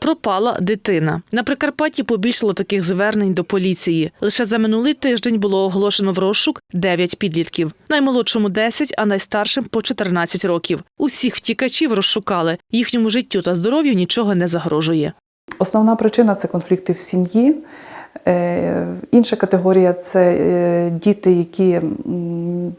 Пропала дитина. На Прикарпатті побільшало таких звернень до поліції. Лише за минулий тиждень було оголошено в розшук 9 підлітків. Наймолодшому 10, а найстаршим по 14 років. Усіх втікачів розшукали. Їхньому життю та здоров'ю нічого не загрожує. Основна причина це конфлікти в сім'ї. Е, Інша категорія це е, діти, які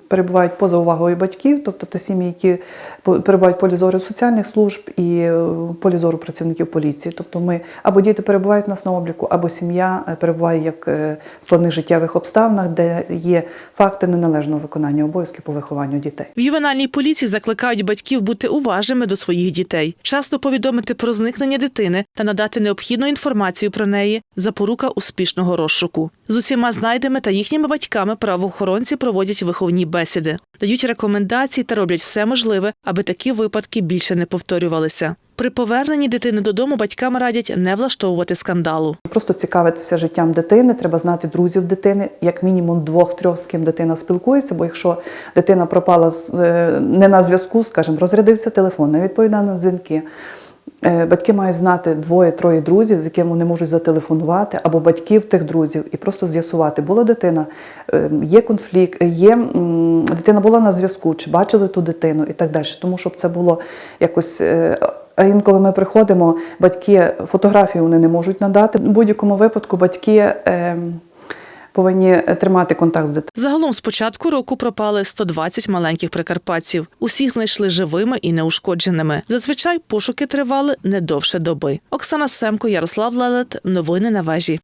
перебувають поза увагою батьків, тобто це сім'ї, які перебувають в полі зору соціальних служб і е, полі зору працівників поліції. Тобто ми або діти перебувають у нас на обліку, або сім'я перебуває як в складних життєвих обставинах, де є факти неналежного виконання обов'язків по вихованню дітей. В ювенальній поліції закликають батьків бути уважними до своїх дітей, часто повідомити про зникнення дитини та надати необхідну інформацію про неї запорука успішного розшуку. З усіма знайденими та їхніми батьками правоохоронці проводять виховні бесіди, дають рекомендації та роблять все можливе, аби такі випадки більше не повторювалися. При поверненні дитини додому батькам радять не влаштовувати скандалу. Просто цікавитися життям дитини, треба знати друзів дитини, як мінімум двох-трьох, з ким дитина спілкується. Бо якщо дитина пропала е, не на зв'язку, скажімо, розрядився телефон, не відповідає на дзвінки. Е, Батьки мають знати двоє-троє друзів, з якими вони можуть зателефонувати, або батьків тих друзів, і просто з'ясувати, була дитина, е, є конфлікт, є дитина була на зв'язку, чи бачили ту дитину і так далі. Тому щоб це було якось. е, А інколи ми приходимо, батьки фотографії вони не можуть надати. В будь-якому випадку батьки е, повинні тримати контакт з дитиною. Загалом з початку року пропали 120 маленьких прикарпатців. Усіх знайшли живими і неушкодженими. Зазвичай пошуки тривали не довше доби. Оксана Семко, Ярослав Лелет. Новини на вежі.